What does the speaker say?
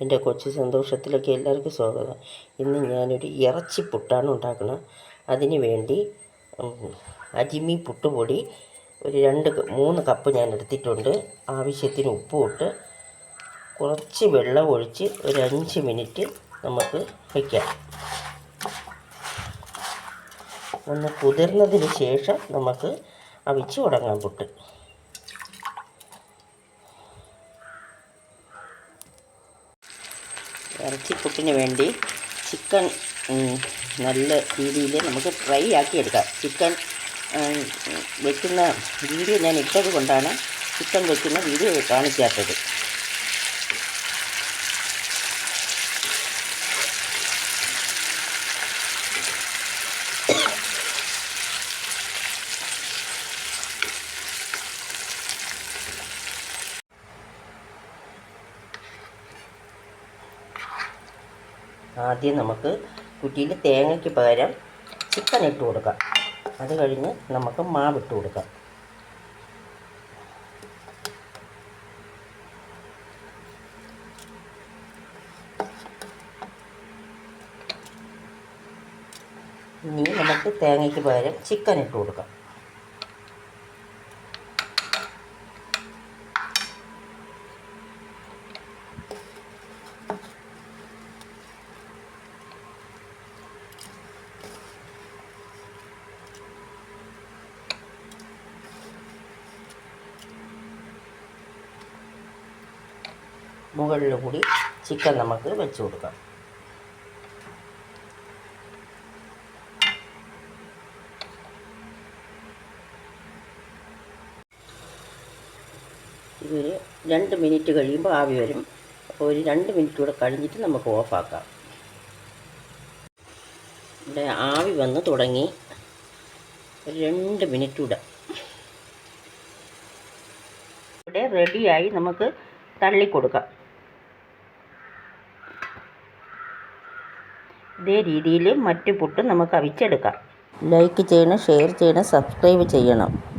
എന്റെ കൊച്ചു സന്തോഷത്തിലേക്ക് എല്ലാവർക്കും സ്വാഗതം. ഇന്ന് ഞാനൊരു ഇറച്ചി പുട്ടാണ് ഉണ്ടാക്കുന്നത്. അതിന് വേണ്ടി അജിമി പുട്ടുപൊടി ഒരു രണ്ട് മൂന്ന് കപ്പ് ഞാൻ എടുത്തിട്ടുണ്ട്. ആവശ്യത്തിന് ഉപ്പും ഇട്ട് കുറച്ച് വെള്ളം ഒഴിച്ച് ഒരു അഞ്ച് മിനിറ്റ് നമുക്ക് വയ്ക്കാം ഒന്ന് കുതിർന്നതിന് ശേഷം നമുക്ക് അവിച്ച് തുടങ്ങാം പുട്ട്. ഇറച്ചിപ്പുട്ടിന് വേണ്ടി ചിക്കൻ നല്ല രീതിയിൽ നമുക്ക് ഫ്രൈ ആക്കി എടുക്കാം ചിക്കൻ വയ്ക്കുന്ന വീഡിയോ ഞാൻ ഇട്ടത് കൊണ്ടാണ് ചിക്കൻ വെക്കുന്ന വീഡിയോ കാണിക്കാത്തത്. ആദ്യം നമുക്ക് കുറ്റിയിൽ തേങ്ങയ്ക്ക് പകരം ചിക്കൻ ഇട്ട് കൊടുക്കാം. അത് കഴിഞ്ഞ് നമുക്ക് മാവ് ഇട്ട് കൊടുക്കാം. ഇനി നമുക്ക് തേങ്ങയ്ക്ക് പകരം ചിക്കൻ ഇട്ട് കൊടുക്കാം. മുകളിൽ കൂടി ചിക്കൻ നമുക്ക് വെച്ച് കൊടുക്കാം. ഇതൊരു രണ്ട് മിനിറ്റ് കഴിയുമ്പോൾ ആവി വരും. അപ്പോൾ ഒരു രണ്ട് മിനിറ്റ് കൂടെ കഴിഞ്ഞിട്ട് നമുക്ക് ഓഫാക്കാം. ഇവിടെ ആവി വന്ന് തുടങ്ങി. ഒരു രണ്ട് മിനിറ്റ് കൂടെ. ഇവിടെ റെഡിയായി നമുക്ക് തള്ളിക്കൊടുക്കാം. ഇതേ രീതിയിൽ മറ്റു പുട്ടും നമുക്ക് അവിച്ചെടുക്കാം. ലൈക്ക് ചെയ്യണം ഷെയർ ചെയ്യണം സബ്സ്ക്രൈബ് ചെയ്യണം.